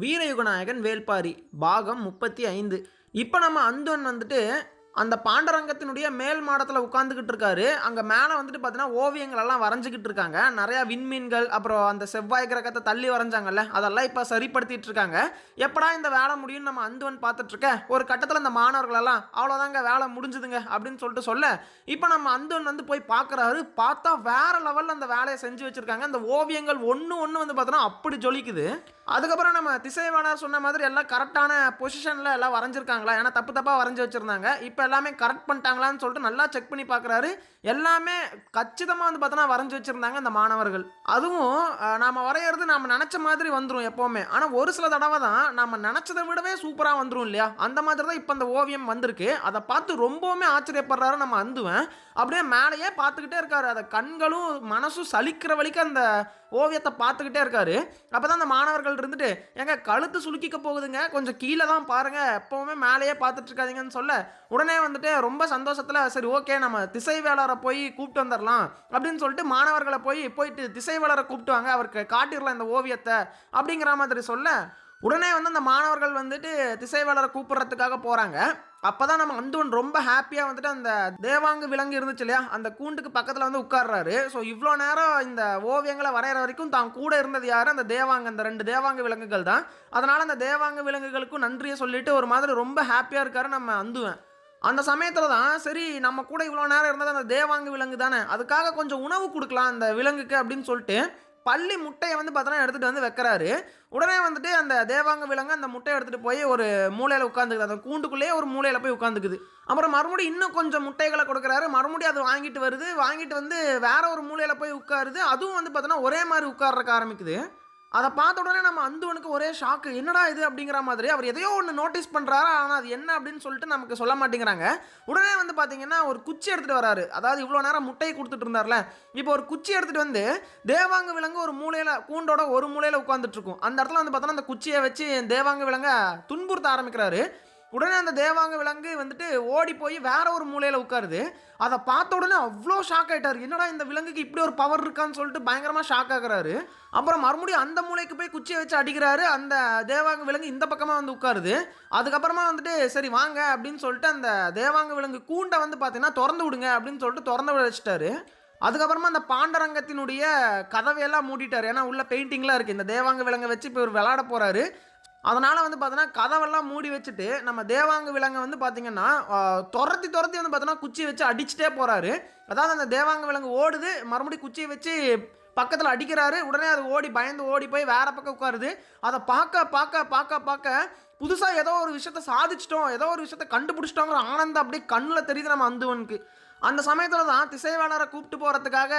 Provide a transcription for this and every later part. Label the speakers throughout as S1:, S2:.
S1: வீரயுகநாயகன் வேல்பாரி பாகம் முப்பத்தி ஐந்து. இப்போ நம்ம அந்தோன் வந்துட்டு அந்த பாண்டரங்கத்தினுடைய மேல் மாடத்தில் உட்காந்துக்கிட்டு இருக்காரு. அங்கே மேலே வந்துட்டு பார்த்தீங்கன்னா ஓவியங்கள் எல்லாம் வரைஞ்சிக்கிட்டு இருக்காங்க. நிறையா விண்மீன்கள் அப்புறம் அந்த செவ்வாய் கிரகத்தை தள்ளி வரைஞ்சாங்கல்ல அதெல்லாம் இப்போ சரிப்படுத்திட்டு இருக்காங்க. எப்படா இந்த வேலை முடியும்னு நம்ம அந்துவன் பார்த்துட்ருக்க? ஒரு கட்டத்தில் இந்த மாணவர்களெல்லாம் அவ்வளோதாங்க வேலை முடிஞ்சுதுங்க அப்படின்னு சொல்லிட்டு சொல்ல இப்போ நம்ம அந்துவன் வந்து போய் பார்க்குறாரு பார்த்தா வேற லெவலில் அந்த வேலையை செஞ்சு வச்சுருக்காங்க. அந்த ஓவியங்கள் ஒன்று ஒன்று வந்து பார்த்தோன்னா அப்படி ஜொலிக்குது. அதுக்கப்புறம் நம்ம திசைவானார் சொன்ன மாதிரி எல்லாம் கரெக்டான பொசிஷனில் எல்லாம் வரைஞ்சிருக்காங்களா? ஏன்னா தப்பு தப்பாக வரைஞ்சி வச்சுருந்தாங்க. இப்போ எல்லாமே கரெக்ட் பண்ணிட்டாங்களான்னு சொல்லிட்டு நல்லா செக் பண்ணி பார்க்குறாரு. எல்லாமே கச்சிதமாக வந்து பார்த்தோன்னா வரைஞ்சி வச்சுருந்தாங்க அந்த மாணவர்கள். அதுவும் நாம் வரைகிறது நாம் நினச்ச மாதிரி வந்துடும் எப்போவுமே. ஆனால் ஒரு சில தடவை தான் நம்ம நினச்சதை விடவே சூப்பராக வந்துடும் இல்லையா? அந்த மாதிரி தான் இப்போ அந்த ஓவியம் வந்திருக்கு. அதை பார்த்து ரொம்பவுமே ஆச்சரியப்படுறாரு நம்ம அந்துவேன். அப்படியே மேலேயே பார்த்துக்கிட்டே இருக்காரு. அதை கண்களும் மனசும் சலிக்கிற வழிக்கு அந்த ஓவியத்தை பார்த்துக்கிட்டே இருக்காரு. அப்போ தான் அந்த மாணவர்கள் இருந்துட்டு எங்க கழுத்து சுலுக்கிக்க போகுதுங்க. கொஞ்சம் கீழே தான் பாருங்க. எப்பவுமே மேலேயே பார்த்துட்ருக்காதீங்கன்னு சொல்ல உடனே வந்துட்டு ரொம்ப சந்தோஷத்தில் சரி ஓகே நம்ம திசை வேளாரை போய் கூப்பிட்டு வந்துடலாம் அப்படின்னு சொல்லிட்டு மாணவர்களை போய் போயிட்டு திசை வேளாரை கூப்பிட்டு வாங்க. அவருக்கு காட்டிடலாம் இந்த ஓவியத்தை அப்படிங்கிற மாதிரி சொல்ல உடனே வந்து அந்த மாணவர்கள் வந்துட்டு திசைவாளரை கூப்பிடுறதுக்காக போகிறாங்க அப்போ தான் நம்ம அந்துவன் ரொம்ப ஹாப்பியாக வந்துட்டு அந்த தேவாங்கு விலங்கு இருந்துச்சு இல்லையா? அந்த கூண்டுக்கு பக்கத்தில் வந்து உட்கார்றாரு. ஸோ இவ்வளோ நேரம் இந்த ஓவியங்களை வரைகிற வரைக்கும் தான் கூட இருந்தது யார்? அந்த தேவாங்க அந்த ரெண்டு தேவாங்க விலங்குகள் தான். அதனால் அந்த தேவாங்க விலங்குகளுக்கும் நன்றியை சொல்லிட்டு ஒரு மாதிரி ரொம்ப ஹாப்பியாக இருக்காரு நம்ம அந்துவன். அந்த சமயத்தில் தான் சரி நம்ம கூட இவ்வளோ நேரம் இருந்தது அந்த தேவாங்கு விலங்கு தானே. அதுக்காக கொஞ்சம் உணவு கொடுக்கலாம் அந்த விலங்குக்கு அப்படின்னு சொல்லிட்டு பள்ளி முட்டையை வந்து பார்த்தோன்னா எடுத்துகிட்டு வந்து வைக்கிறாரு. உடனே வந்துட்டு அந்த தேவாங்க விலங்கு அந்த முட்டையை எடுத்துகிட்டு போய் ஒரு மூலையில் உட்காந்துக்குது அந்த கூண்டுக்குள்ளேயே ஒரு மூலையில் போய் உட்காந்துக்குது அப்புறம் மறுபடியும் இன்னும் கொஞ்சம் முட்டைகளை கொடுக்குறாரு. மறுபடியும் அது வாங்கிட்டு வருது. வாங்கிட்டு வந்து வேற ஒரு மூலையில் போய் உட்காருது. அதுவும் வந்து பார்த்தோன்னா ஒரே மாதிரி உட்காரக்க ஆரம்பிக்குது. அதை பார்த்த உடனே நம்ம அந்துவனுக்கு ஒரே ஷாக்கு என்னடா இது அப்படிங்கிற மாதிரி அவர் எதையோ ஒன்று நோட்டீஸ் பண்ணுறாரு ஆனால் அது என்ன அப்படின்னு சொல்லிட்டு நமக்கு சொல்ல மாட்டேங்கிறாங்க. உடனே வந்து பார்த்தீங்கன்னா ஒரு குச்சி எடுத்துகிட்டு வராரு. அதாவது இவ்வளோ நேரம் முட்டையை கொடுத்துட்டு இருந்தார்ல. இப்போ ஒரு குச்சி எடுத்துகிட்டு வந்து தேவாங்க விலங்கு ஒரு மூலையில் கூண்டோட ஒரு மூலையில் உட்காந்துட்டு இருக்கும். அந்த இடத்துல வந்து பார்த்தோன்னா அந்த குச்சியை வச்சு தேவாங்க விலங்க துன்புறுத்த ஆரம்பிக்கிறாரு. உடனே அந்த தேவாங்க விலங்கு வந்துட்டு ஓடி போய் வேற ஒரு மூலையில் உட்காருது. அதை பார்த்த உடனே அவ்வளோ ஷாக் ஆகிட்டார் என்னடா இந்த விலங்குக்கு இப்படி ஒரு பவர் இருக்கான்னு சொல்லிட்டு பயங்கரமாக ஷாக் ஆகுறாரு. அப்புறம் மறுபடியும் அந்த மூலைக்கு போய் குச்சியை வச்சு அடிக்கிறாரு. அந்த தேவாங்க விலங்கு இந்த பக்கமாக வந்து உட்காருது. அதுக்கப்புறமா வந்துட்டு சரி வாங்க அப்படின்னு சொல்லிட்டு அந்த தேவாங்க விலங்கு கூண்டை வந்து பார்த்தீங்கன்னா திறந்து விடுங்க அப்படின்னு சொல்லிட்டு திறந்து விட வச்சுட்டாரு. அதுக்கப்புறமா அந்த பாண்டரங்கத்தினுடைய கதவையெல்லாம் மூடிட்டார். ஏன்னா உள்ள பெயிண்டிங்லாம் இருக்குது இந்த தேவாங்க விலங்கை வச்சு இப்போ இவர் விளையாட போகிறாரு அதனால் வந்து பார்த்தோன்னா கதவெல்லாம் மூடி வச்சுட்டு நம்ம தேவாங்க விலங்கை வந்து பார்த்தீங்கன்னா துரத்தி துரத்தி வந்து பார்த்தோன்னா குச்சியை வச்சு அடிச்சுட்டே போகிறாரு அதாவது அந்த தேவாங்க விலங்கு ஓடுது மறுபடியும் குச்சியை வச்சு பக்கத்தில் அடிக்கிறாரு. உடனே அது ஓடி பயந்து ஓடி போய் வேற பக்கம் உட்காருது. அதை பார்க்க பார்க்க பார்க்க பார்க்க புதுசாக ஏதோ ஒரு விஷயத்த சாதிச்சிட்டோம். ஏதோ ஒரு விஷயத்த கண்டுபிடிச்சிட்டோங்கிற ஆனந்தம் அப்படியே கண்ணில் தெரியுது நம்ம அந்துவனுக்கு. அந்த சமயத்தில் தான் திசைவாளரை கூப்பிட்டு போகிறதுக்காக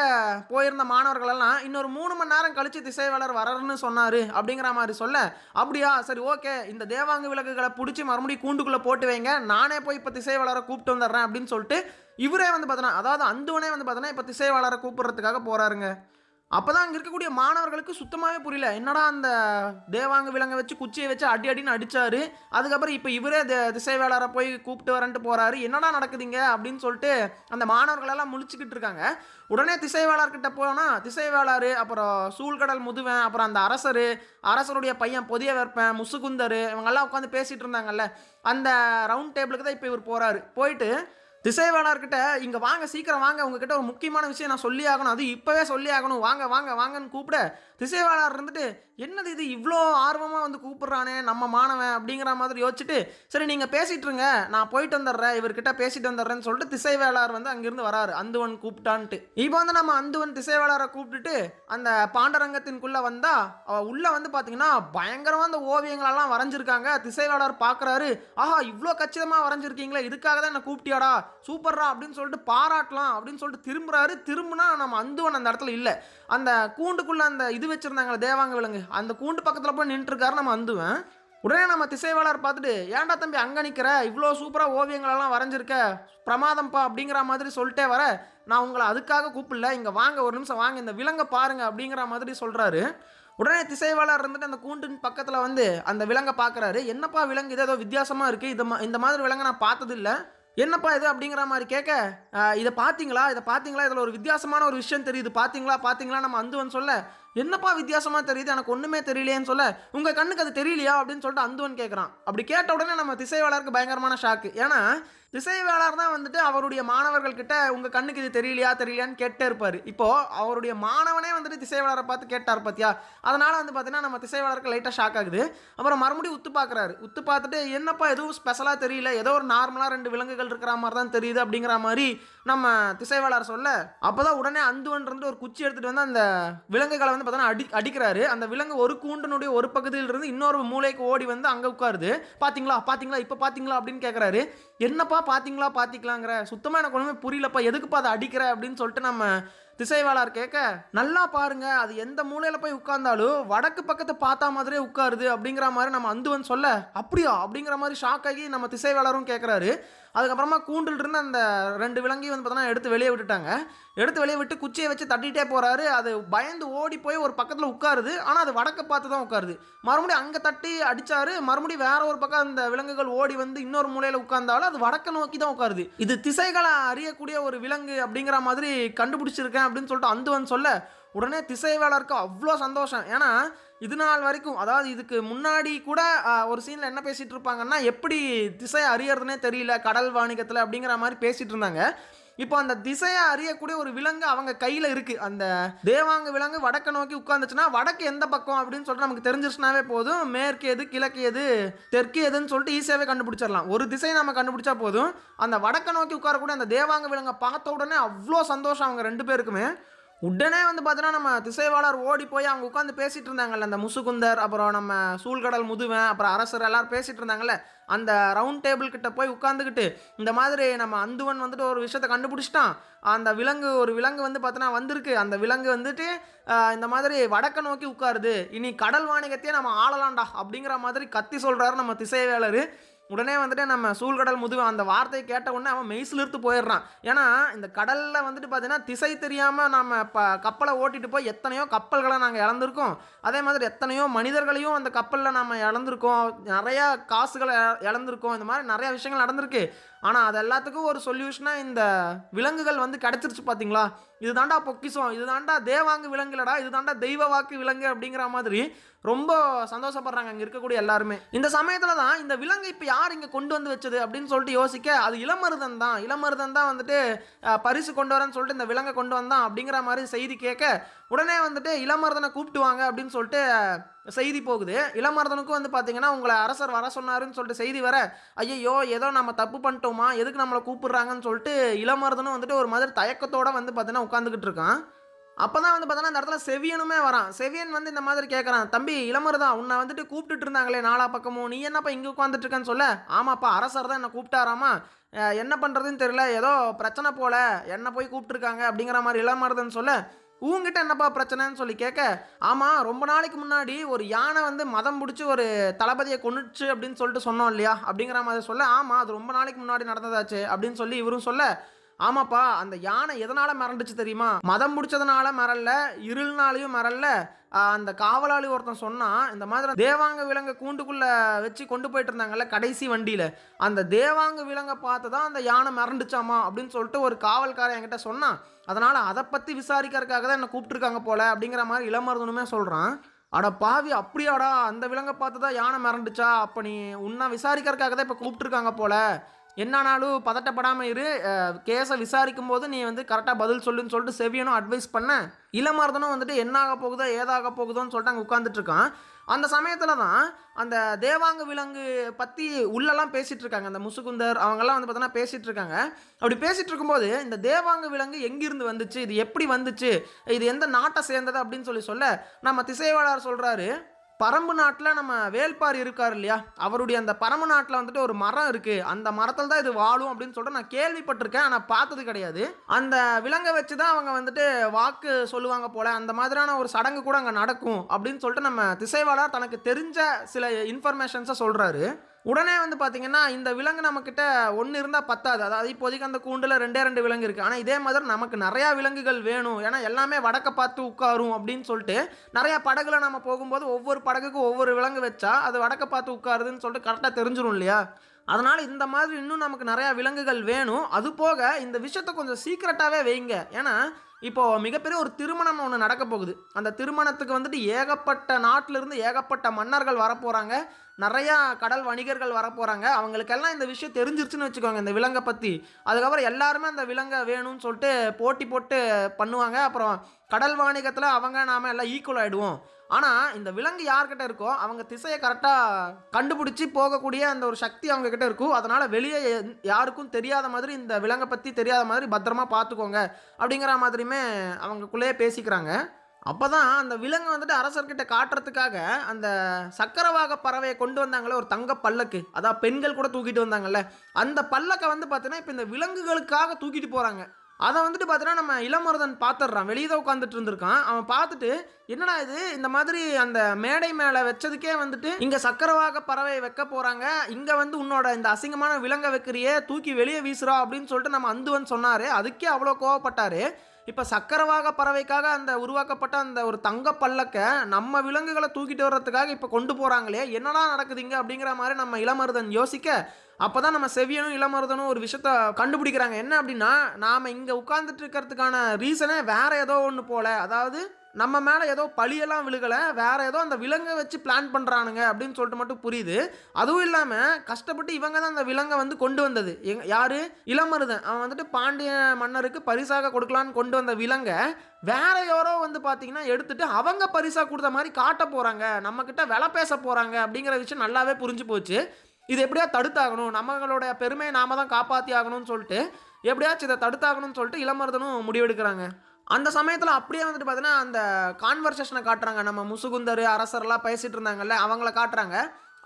S1: போயிருந்த மாணவர்கள் எல்லாம் இன்னொரு மூணு மணி நேரம் கழித்து திசைவாளர் வரணும்னு சொன்னார் அப்படிங்கிற மாதிரி சொல்ல அப்படியா சரி ஓகே இந்த தேவாங்கு விளக்குகளை பிடிச்சி மறுபடியும் கூண்டுக்குள்ளே போட்டு வைங்க. நானே போய் இப்போ திசைவாளரை கூப்பிட்டு வந்துடுறேன் அப்படின்னு சொல்லிட்டு இவரே வந்து பார்த்தோன்னா அதாவது அந்துவனே வந்து பார்த்தோன்னா இப்போ திசைவாளரை கூப்பிட்றதுக்காக போகிறாருங்க அப்போ தான் அங்கே இருக்கக்கூடிய மாணவர்களுக்கு சுத்தமாகவே புரியல. என்னடா அந்த தேவாங்க விலங்கை வச்சு குச்சியை வச்சு அடி அடின்னு அடித்தார் அதுக்கப்புறம் இப்போ இவரே தி- திசை வேளாரை போய் கூப்பிட்டு வரன்ட்டு போகிறாரு என்னடா நடக்குதுங்க? அப்படின்னு சொல்லிட்டு அந்த மாணவர்களெல்லாம் முழிச்சுக்கிட்டு இருக்காங்க. உடனே திசை வேளார்கிட்ட போனால் திசை வேளாறு அப்புறம் சூழ்கடல் முதுவன் அப்புறம் அந்த அரசர் அரசருடைய பையன் பொதிய வெப்பன் முசுகுந்தர் இவங்கெல்லாம் உட்காந்து பேசிகிட்டு இருந்தாங்கல்ல. அந்த ரவுண்ட் டேபிளுக்கு தான் இப்போ இவர் போகிறாரு போயிட்டு திசைவாளர்கிட்ட இங்கே வாங்க சீக்கிரம் வாங்க உங்ககிட்ட ஒரு முக்கியமான விஷயம் நான் சொல்லி ஆகணும். அது இப்போவே சொல்லி ஆகணும். வாங்க வாங்க வாங்கன்னு கூப்பிட திசைவாளர் இருந்துட்டு என்னது இது இவ்வளோ ஆர்வமாக வந்து கூப்பிட்றானே நம்ம மாணவன்? அப்படிங்கிற மாதிரி யோசிச்சுட்டு சரி நீங்கள் பேசிட்டுருங்க நான் போயிட்டு வந்துடுறேன். இவர்கிட்ட பேசிட்டு வந்துடுறேன்னு சொல்லிட்டு திசைவேளார் வந்து அங்கிருந்து வராரு. அந்துவன் கூப்பிட்டான்ட்டு. இப்போ வந்து நம்ம அந்துவன் திசைவேளாரை கூப்பிட்டுட்டு அந்த பாண்டரங்கத்தின்குள்ளே வந்தால் அவ உள்ளே வந்து பார்த்தீங்கன்னா பயங்கரமாக அந்த ஓவியங்களெல்லாம் வரைஞ்சிருக்காங்க. திசைவேளார் பார்க்குறாரு. ஆஹா இவ்வளோ கச்சிதமாக வரைஞ்சிருக்கீங்களே இதுக்காக தான் என்னை கூப்பிட்டியாடா. சூப்பர்ரா அப்படின்னு சொல்லிட்டு பாராட்டலாம் அப்படின்னு சொல்லிட்டு திரும்புறாரு. திரும்பினா நம்ம அந்துவன் அந்த இடத்துல இல்லை. அந்த கூண்டுக்குள்ளே அந்த இது வச்சுருந்தாங்களே தேவாங்க விலங்கு. அந்த கூண்டு பக்கத்தில் போய் நின்றுருக்காரு நம்ம அந்துவன். உடனே நம்ம திசைவாளர் பார்த்துட்டு ஏன்டா தம்பி அங்கே நிற்கிற இவ்வளோ சூப்பராக ஓவியங்களெல்லாம் வரைஞ்சிருக்க. பிரமாதம்ப்பா அப்படிங்கிற மாதிரி சொல்லிட்டே வர நான் உங்களை அதுக்காக கூப்பிடல. இங்கே வாங்க ஒரு நிமிஷம் வாங்க. இந்த விலங்கை பாருங்க அப்படிங்கிற மாதிரி சொல்கிறாரு உடனே திசைவாளர் இருந்துட்டு அந்த கூண்டின் பக்கத்தில் வந்து அந்த விலங்கை பார்க்குறாரு என்னப்பா விலங்கு? இது ஏதோ வித்தியாசமாக இருக்குது இது மா- இந்த மாதிரி விலங்கை நான் பார்த்ததில்ல. என்னப்பா இது அப்படிங்கிற மாதிரி கேட்க இதை பார்த்தீங்களா? இதை பார்த்தீங்களா? இதில் ஒரு வித்தியாசமான ஒரு விஷயம் தெரியுது. பார்த்தீங்களா? பார்த்தீங்களா? நம்ம அந்துவன் சொல்ல என்னப்பா வித்தியாசமாக தெரியுது? எனக்கு ஒன்றுமே தெரியலையேன்னு சொல்ல உங்கள் கண்ணுக்கு அது தெரியலையா? அப்படின்னு சொல்லிட்டு அந்துவன் கேட்குறான். அப்படி கேட்ட உடனே நம்ம திசைவாளருக்கு பயங்கரமான ஷாக்கு ஏன்னா இசைவேளார் தான் வந்துட்டு அவருடைய மாணவர்கள் கிட்ட உங்க கண்ணுக்கு இது தெரியலையா தெரியலையான்னு கேட்டே இருப்பாரு. இப்போ அவருடைய மாணவனே வந்துட்டு திசைவேளாரை பார்த்து கேட்டார் பார்த்தியா அதனால வந்து பார்த்தீங்கன்னா நம்ம திசைவேளாருக்கு லைட்டாக ஷாக் ஆகுது. அப்புறம் மறுபடியும் உத்து பார்க்குறாரு உத்து பார்த்துட்டு என்னப்பா எதுவும் ஸ்பெஷலாக தெரியல? ஏதோ ஒரு நார்மலாக ரெண்டு விலங்குகள் இருக்கிற மாதிரி தான் தெரியுது அப்படிங்கிற மாதிரி நம்ம திசைவேளார் சொல்ல அப்பதான் உடனே அந்துவன்றது ஒரு குச்சி எடுத்துட்டு வந்து அந்த விலங்குகளை வந்து பார்த்தோன்னா அடி அடிக்கிறாரு. அந்த விலங்கு ஒரு கூண்டனுடைய ஒரு பகுதியில் இருந்து இன்னொரு மூலைக்கு ஓடி வந்து அங்கே உட்காருது. பார்த்தீங்களா பார்த்தீங்களா இப்போ பார்த்தீங்களா அப்படின்னு கேட்குறாரு என்னப்பா பார்த்தீங்களா பார்த்திக்கலாங்கிற சுத்தமாக எனக்கு ஒன்றுமே புரியலப்பா. எதுக்குப்பா அதை அடிக்கிற அப்படின்னு சொல்லிட்டு நம்ம திசைவாளர் கேட்க நல்லா பாருங்க அது எந்த மூலையில் போய் உட்கார்ந்தாலும் வடக்கு பக்கத்தை பார்த்தா மாதிரியே உட்காருது அப்படிங்கிற மாதிரி நம்ம அந்துவன் சொல்ல அப்படியா? அப்படிங்கிற மாதிரி ஷாக் ஆகி நம்ம திசைவாளரும் கேட்குறாரு. அதுக்கப்புறமா கூண்டில் இருந்து அந்த ரெண்டு விலங்கையும் வந்து பார்த்தோன்னா எடுத்து வெளியே விட்டுட்டாங்க. எடுத்து வெளியே விட்டு குச்சியை வச்சு தட்டிகிட்டே போகிறாரு அது பயந்து ஓடி போய் ஒரு பக்கத்தில் உட்காருது. ஆனால் அது வடக்க பார்த்து தான் உட்காருது. மறுபடியும் அங்கே தட்டி அடித்தாரு மறுபடியும் வேற ஒரு பக்கம் அந்த விலங்குகள் ஓடி வந்து இன்னொரு மூலையில் உட்கார்ந்தாலும் அது வடக்க நோக்கி தான் உட்காருது. இது திசைகளை அறியக்கூடிய ஒரு விலங்கு அப்படிங்கிற மாதிரி கண்டுபிடிச்சிருக்கேன். அப்படின்னு சொல்லிட்டு அந்துவன் சொல்ல உடனே திசைவேலருக்கு அவ்வளோ சந்தோஷம். ஏன்னா இது நாள் வரைக்கும் அதாவது இதுக்கு முன்னாடி கூட ஒரு சீனில் என்ன பேசிகிட்டு இருப்பாங்கன்னா எப்படி திசை அறியறதுனே தெரியல கடல் வாணிகத்தில் அப்படிங்கிற மாதிரி பேசிட்டு இருந்தாங்க. இப்போ அந்த திசையை அறியக்கூடிய ஒரு விலங்கு அவங்க கையில் இருக்குது அந்த தேவாங்க விலங்கு வடக்க நோக்கி உட்காந்துச்சுன்னா வடக்கு எந்த பக்கம் அப்படின்னு சொல்லிட்டு நமக்கு தெரிஞ்சிருச்சுனாவே போதும். மேற்கு எது கிழக்கு எது தெற்கு எதுன்னு சொல்லிட்டு ஈஸியாகவே கண்டுபிடிச்சிடலாம். ஒரு திசையை நம்ம கண்டுபிடிச்சா போதும். அந்த வடக்க நோக்கி உட்காரக்கூடிய அந்த தேவாங்க விலங்கை பார்த்த உடனே அவ்வளோ சந்தோஷம் அவங்க ரெண்டு பேருக்குமே. உடனே வந்து பார்த்தீங்கன்னா நம்ம திசைவாளர் ஓடி போய் அவங்க உட்காந்து பேசிகிட்டு இருந்தாங்கல்ல அந்த முசுகுந்தர் அப்புறம் நம்ம சூழ்கடல் முதுவன் அப்புறம் அரசர் எல்லாரும் பேசிகிட்டு இருந்தாங்கல்ல அந்த ரவுண்ட் டேபிள் கிட்ட போய் உட்காந்துக்கிட்டு இந்த மாதிரி நம்ம அந்துவன் வந்துட்டு ஒரு விஷயத்தை கண்டுபிடிச்சிட்டான். அந்த விலங்கு ஒரு விலங்கு வந்து பார்த்தோன்னா வந்திருக்கு. அந்த விலங்கு வந்துட்டு இந்த மாதிரி வடக்க நோக்கி உட்காருது. இனி கடல் வாணிகத்தையே நம்ம ஆளலாம்டா அப்படிங்கிற மாதிரி கத்தி சொல்கிறாரு நம்ம திசைவேலர். உடனே வந்துட்டு நம்ம சூழ்கடல் முதுகு அந்த வார்த்தையை கேட்ட உடனே அவன் மெய்சிலிருத்து போயிடுறான். ஏன்னா இந்த கடலில் வந்துட்டு பார்த்தீங்கன்னா திசை தெரியாமல் நம்ம ப கப்பலை ஓட்டிட்டு போய் எத்தனையோ கப்பல்களை நாங்கள் இழந்திருக்கோம். அதே மாதிரி எத்தனையோ மனிதர்களையும் அந்த கப்பலில் நம்ம இழந்திருக்கோம். நிறையா காசுகளை இழந்திருக்கோம். இந்த மாதிரி நிறையா விஷயங்கள் நடந்திருக்கு. ஆனால் அது எல்லாத்துக்கும் ஒரு சொல்யூஷனாக இந்த விலங்குகள் வந்து கிடச்சிருச்சு பார்த்தீங்களா இதுதாண்டா பொக்கிஷம் இதுதாண்டா தேவாங்கு விலங்குலடா இதுதாண்டா தெய்வ வாக்கு விலங்கு அப்படிங்கிற மாதிரி ரொம்ப சந்தோஷப்படுறாங்க அங்கே இருக்கக்கூடிய எல்லாருமே. இந்த சமயத்தில் தான் இந்த விலங்கை இப்போ யார் இங்கே கொண்டு வந்து வச்சது அப்படின்னு சொல்லிட்டு யோசிக்க அது இளமருதன் தான். இளமருதன் தான் வந்துட்டு பரிசு கொண்டு வரேன்னு சொல்லிட்டு இந்த விலங்கை கொண்டு வந்தான் அப்படிங்கிற மாதிரி செய்தி கேட்க உடனே வந்துட்டு இளமர்தனை கூப்பிட்டு வாங்க அப்படின்னு சொல்லிட்டு செய்தி போகுது. இளமர்தனுக்கும் வந்து பார்த்தீங்கன்னா உங்களை அரசர் வர சொன்னாருன்னு சொல்லிட்டு செய்தி வர ஐயோ ஏதோ நம்ம தப்பு பண்ணிட்டோமா? எதுக்கு நம்மளை கூப்பிடுறாங்கன்னு சொல்லிட்டு இளமர்தனும் வந்துட்டு ஒரு மாதிரி தயக்கத்தோட வந்து பார்த்தீங்கன்னா உட்காந்துக்கிட்டு இருக்கான். அப்போ தான் வந்து பார்த்தோன்னா அந்த இடத்துல செவியனுமே வரான். செவியன் வந்து இந்த மாதிரி கேட்குறான் தம்பி இளமருதான் உன்னை வந்துட்டு கூப்பிட்டுட்டு இருந்தாங்களே நாலா பக்கமும். நீ என்னப்பா இங்கே உட்காந்துட்டு இருக்கேன்னு சொல்ல? ஆமாப்பா அரசர் தான் என்னை கூப்பிட்டாராமா. என்ன பண்ணுறதுன்னு தெரியல. ஏதோ பிரச்சனை போல. என்ன போய் கூப்பிட்டுருக்காங்க. அப்படிங்கிற மாதிரி இளமருதன் சொல்ல உங்ககிட்ட என்னப்பா பிரச்சனைன்னு சொல்லி கேட்க ஆமாம் ரொம்ப நாளைக்கு முன்னாடி ஒரு யானை வந்து மதம் பிடிச்சி ஒரு தளபதியை கொன்னுச்சு அப்படின்னு சொல்லிட்டு சொன்னோம் இல்லையா? அப்படிங்கிற மாதிரி சொல்ல ஆமாம் அது ரொம்ப நாளைக்கு முன்னாடி நடந்ததாச்சு அப்படின்னு சொல்லி இவரும் சொல்ல ஆமாப்பா அந்த யானை எதனால மிரண்டுச்சு தெரியுமா? மதம் பிடிச்சதுனால மறல்ல இருள்னாலையும் மறல்ல. அந்த காவலாளி ஒருத்தன் சொன்னான் இந்த மாதிரி தேவாங்க விலங்கை கூண்டுக்குள்ள வச்சு கொண்டு போயிட்டு இருந்தாங்கல்ல கடைசி வண்டியில. அந்த தேவாங்க விலங்கை பார்த்து தான் அந்த யானை மிரண்டுச்சாமா அப்படின்னு சொல்லிட்டு ஒரு காவல்காரன் என்கிட்ட சொன்னான் அதனால அதை பத்தி விசாரிக்கிறதுக்காக தான் என்னை கூப்பிட்டுருக்காங்க போல அப்படிங்கிற மாதிரி இளமருதனுமே சொல்றான். அட பாவி அப்படியாடா அந்த விலங்கை பார்த்து தான் யானை மிரண்டுச்சா அப்போ நீ உன்னை விசாரிக்கிறதுக்காக தான் இப்போ கூப்பிட்டுருக்காங்க போல. என்னானாலும் பதட்டப்படாமல் இரு. கேஸை விசாரிக்கும் போது நீ வந்து கரெக்டாக பதில் சொல்லுன்னு சொல்லிட்டு செவியனும் அட்வைஸ் பண்ண. இளமருதனும் வந்துட்டு என்னாக போகுதோ ஏதாக போகுதோன்னு சொல்லிட்டு அங்கே உட்காந்துட்ருக்கான் அந்த சமயத்தில் தான் அந்த தேவாங்க விலங்கு பற்றி உள்ளெல்லாம் பேசிகிட்டு இருக்காங்க. அந்த முசுகுந்தர் அவங்கெல்லாம் வந்து பார்த்தோன்னா பேசிகிட்டு இருக்காங்க. அப்படி பேசிகிட்டு இருக்கும்போது இந்த தேவாங்க விலங்கு எங்கிருந்து வந்துச்சு? இது எப்படி வந்துச்சு? இது எந்த நாட்டை சேர்ந்தது அப்படின்னு சொல்லி சொல்ல நம்ம திசைவாளர் சொல்கிறாரு பரம்பு நாட்டில் நம்ம வேல்பார் இருக்கார் இல்லையா? அவருடைய அந்த பரம்பு நாட்டில் வந்துட்டு ஒரு மரம் இருக்குது அந்த மரத்தில் தான் இது வாழும் அப்படின்னு சொல்லிட்டு நான் கேள்விப்பட்டிருக்கேன். ஆனால் பார்த்தது கிடையாது. அந்த விலங்கை வச்சு தான் அவங்க வந்துட்டு வாக்கு சொல்லுவாங்க போல. அந்த மாதிரியான ஒரு சடங்கு கூட அங்கே நடக்கும் அப்படின்னு சொல்லிட்டு நம்ம திசைவாளர் தனக்கு தெரிஞ்ச சில இன்ஃபர்மேஷன்ஸை சொல்கிறாரு உடனே வந்து பார்த்தீங்கன்னா இந்த விலங்கு நம்மக்கிட்ட ஒன்று இருந்தால் பத்தாது. அதாவது இப்போதைக்கு அந்த கூண்டில் ரெண்டே ரெண்டு விலங்கு இருக்குது ஆனால் இதே மாதிரி நமக்கு நிறையா விலங்குகள் வேணும். ஏன்னா எல்லாமே வடக்க பார்த்து உட்காரும் அப்படின்னு சொல்லிட்டு நிறையா படகுல நம்ம போகும்போது ஒவ்வொரு படகுக்கும் ஒவ்வொரு விலங்கு வச்சா அது வடக்க பார்த்து உட்காருதுன்னு சொல்லிட்டு கரெக்டாக தெரிஞ்சிடும் இல்லையா? அதனால் இந்த மாதிரி இன்னும் நமக்கு நிறையா விலங்குகள் வேணும். அது போக இந்த விஷயத்தை கொஞ்சம் சீக்கிரட்டாகவே வைங்க. ஏன்னா இப்போது மிகப்பெரிய ஒரு திருமணம் ஒன்று நடக்க போகுது. அந்த திருமணத்துக்கு வந்துட்டு ஏகப்பட்ட நாட்டிலிருந்து ஏகப்பட்ட மன்னர்கள் வரப்போகிறாங்க நிறையா கடல் வணிகர்கள் வரப்போகிறாங்க அவங்களுக்கெல்லாம் இந்த விஷயம் தெரிஞ்சிருச்சுன்னு வச்சுக்கோங்க இந்த விலங்கை பற்றி அதுக்கப்புறம் எல்லாருமே அந்த விலங்கை வேணும்னு சொல்லிட்டு போட்டி போட்டு பண்ணுவாங்க. அப்புறம் கடல் வாணிகத்தில் அவங்க நாம எல்லாம் ஈக்குவல் ஆகிடுவோம் ஆனால் இந்த விலங்கு யார்கிட்ட இருக்கோ அவங்க திசையை கரெக்டாக கண்டுபிடிச்சி போகக்கூடிய அந்த ஒரு சக்தி அவங்கக்கிட்ட இருக்கும். அதனால் வெளியே யாருக்கும் தெரியாத மாதிரி இந்த விலங்கை பற்றி தெரியாத மாதிரி பத்திரமா பார்த்துக்கோங்க. அப்படிங்கிற மாதிரியுமே அவங்களுக்குள்ளேயே பேசிக்கிறாங்க. அப்போ தான் அந்த விலங்கு வந்துட்டு அரசர்கிட்ட காட்டுறதுக்காக அந்த சக்கரவாக பறவையை கொண்டு வந்தாங்களே ஒரு தங்க பல்லக்கு. அதான் பெண்கள் கூட தூக்கிட்டு வந்தாங்கல்ல. அந்த பல்லக்கை வந்து பார்த்தீங்கன்னா இப்போ இந்த விலங்குகளுக்காக தூக்கிட்டு போகிறாங்க அதை வந்துட்டு பார்த்தீங்கன்னா நம்ம இளமருதன் பார்த்துடுறான் வெளியே தான் உட்காந்துட்டு இருந்திருக்கான். அவன் பார்த்துட்டு என்னடா இது? இந்த மாதிரி அந்த மேடை மேலே வச்சதுக்கே வந்துட்டு இங்கே சக்கரவாக பறவை வைக்க போகிறாங்க இங்கே வந்து உன்னோட இந்த அசிங்கமான விலங்கை வைக்கிறியே தூக்கி வெளியே வீசுறா அப்படின்னு சொல்லிட்டு நம்ம அந்துவன் சொன்னார். அதுக்கே அவ்வளோ கோவப்பட்டார். இப்போ சக்கரவாக பறவைக்காக அந்த உருவாக்கப்பட்ட அந்த ஒரு தங்க பல்லக்கை நம்ம விலங்குகளை தூக்கிட்டு வர்றதுக்காக இப்போ கொண்டு போகிறாங்களே என்னடா நடக்குதுங்க அப்படிங்கிற மாதிரி நம்ம இளமருதன் யோசிக்க அப்போ தான் நம்ம செவியனும் இளமருதனும் ஒரு விஷயத்த கண்டுபிடிக்கிறாங்க. என்ன அப்படின்னா நாம் இங்கே உட்காந்துட்டு இருக்கிறதுக்கான ரீசனே வேறு ஏதோ ஒன்று போல. அதாவது நம்ம மேலே ஏதோ பழியெல்லாம் விழுகலை வேறு ஏதோ அந்த விலங்கை வச்சு பிளான் பண்ணுறானுங்க அப்படின்னு சொல்லிட்டு மட்டும் புரியுது. அதுவும் இல்லாமல் கஷ்டப்பட்டு இவங்க தான் அந்த விலங்கை வந்து கொண்டு வந்தது. எங் யார்? இளமருதன். அவன் வந்துட்டு பாண்டிய மன்னருக்கு பரிசாக கொடுக்கலான்னு கொண்டு வந்த விலங்கை வேற யாரோ வந்து பார்த்தீங்கன்னா எடுத்துட்டு அவங்க பரிசாக கொடுத்த மாதிரி காட்ட போகிறாங்க நம்மக்கிட்ட விலை பேச போகிறாங்க அப்படிங்கிற விஷயம் நல்லாவே புரிஞ்சு போச்சு. இது எப்படியா தடுத்தாகணும்? நம்மளோட பெருமையை நாம தான் காப்பாற்றி ஆகணும்னு சொல்லிட்டு எப்படியாச்சும் இதை தடுத்தாகணும்னு சொல்லிட்டு இளமருதனும் முடிவெடுக்கிறாங்க. அந்த சமயத்தில் அப்படியே வந்துட்டு பார்த்தீங்கன்னா அந்த கான்வர்சேஷனை காட்டுறாங்க. நம்ம முசுகுந்தர் அரசர்லாம் பேசிகிட்டு இருந்தாங்கல்ல அவங்கள காட்டுறாங்க.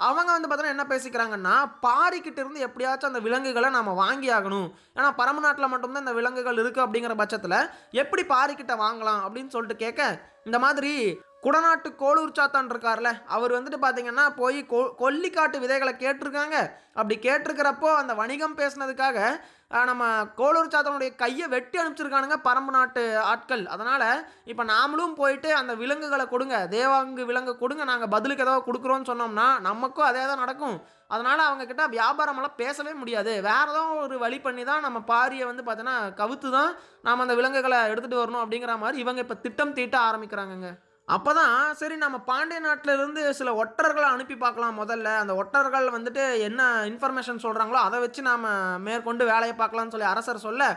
S1: அவங்க வந்து பார்த்தீங்கன்னா என்ன பேசிக்கிறாங்கன்னா பாரிக்கிட்ட இருந்து எப்படியாச்சும் அந்த விலங்குகளை நம்ம வாங்கி ஆகணும். ஏன்னா பரம நாட்டில் மட்டும்தான் இந்த விலங்குகள் இருக்குது அப்படிங்கிற பட்சத்தில் எப்படி பாரிக்கிட்ட வாங்கலாம் அப்படின்னு சொல்லிட்டு கேட்க இந்த மாதிரி குடநாட்டு கோளூர் சாத்தான் இருக்கார்ல அவர் வந்துட்டு பார்த்தீங்கன்னா போய் கொ கொல்லிக்காட்டு விதைகளை கேட்டிருக்காங்க. அப்படி கேட்டிருக்கிறப்போ அந்த வணிகம் பேசுனதுக்காக நம்ம கோளூர் சாத்தனுடைய கையை வெட்டி அனுப்பிச்சிருக்கானுங்க பரம்பு நாட்டு ஆட்கள். அதனால் இப்போ நாமளும் போயிட்டு அந்த விலங்குகளை கொடுங்க தேவாங்கு விலங்கு கொடுங்க நாங்கள் பதிலுக்கு ஏதோ கொடுக்குறோன்னு சொன்னோம்னா நமக்கும் அதே தான் நடக்கும். அதனால் அவங்கக்கிட்ட வியாபாரமெல்லாம் பேசவே முடியாது. வேறு ஏதோ ஒரு வழி பண்ணி தான் நம்ம பாரியை வந்து பார்த்தோன்னா கவுத்து தான் நாம் அந்த விலங்குகளை எடுத்துகிட்டு வரணும் அப்படிங்கிற மாதிரி இவங்க இப்போ திட்டம் தீட்ட ஆரம்பிக்கிறாங்கங்க. அப்போ தான் சரி நம்ம பாண்டிய நாட்டிலேருந்து சில ஒற்றர்களை அனுப்பி பார்க்கலாம் முதல்ல. அந்த ஒற்றர்கள் வந்துட்டு என்ன இன்ஃபர்மேஷன் சொல்கிறாங்களோ அதை வச்சு நாம் மேற்கொண்டு வேலையை பார்க்கலாம்னு சொல்லி அரசர் சொல்ல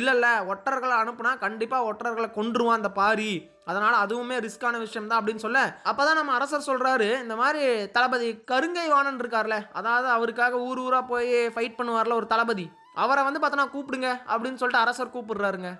S1: இல்லை இல்லை ஒற்றர்களை அனுப்புனா கண்டிப்பாக ஒற்றர்களை கொன்றுவான் அந்த பாரி. அதனால் அதுவுமே ரிஸ்க்கான விஷயம் தான் அப்படின்னு சொல்ல. அப்போ தான் நம்ம அரசர் சொல்கிறாரு இந்த மாதிரி தளபதி கருங்கை வாணன் இருக்கார்ல அதாவது அவருக்காக ஊர் ஊராக போய் ஃபைட் பண்ணுவார்ல ஒரு தளபதி. அவரை வந்து பார்த்தோன்னா கூப்பிடுங்க அப்படின்னு சொல்லிட்டு அரசர் கூப்பிடுறாருங்க.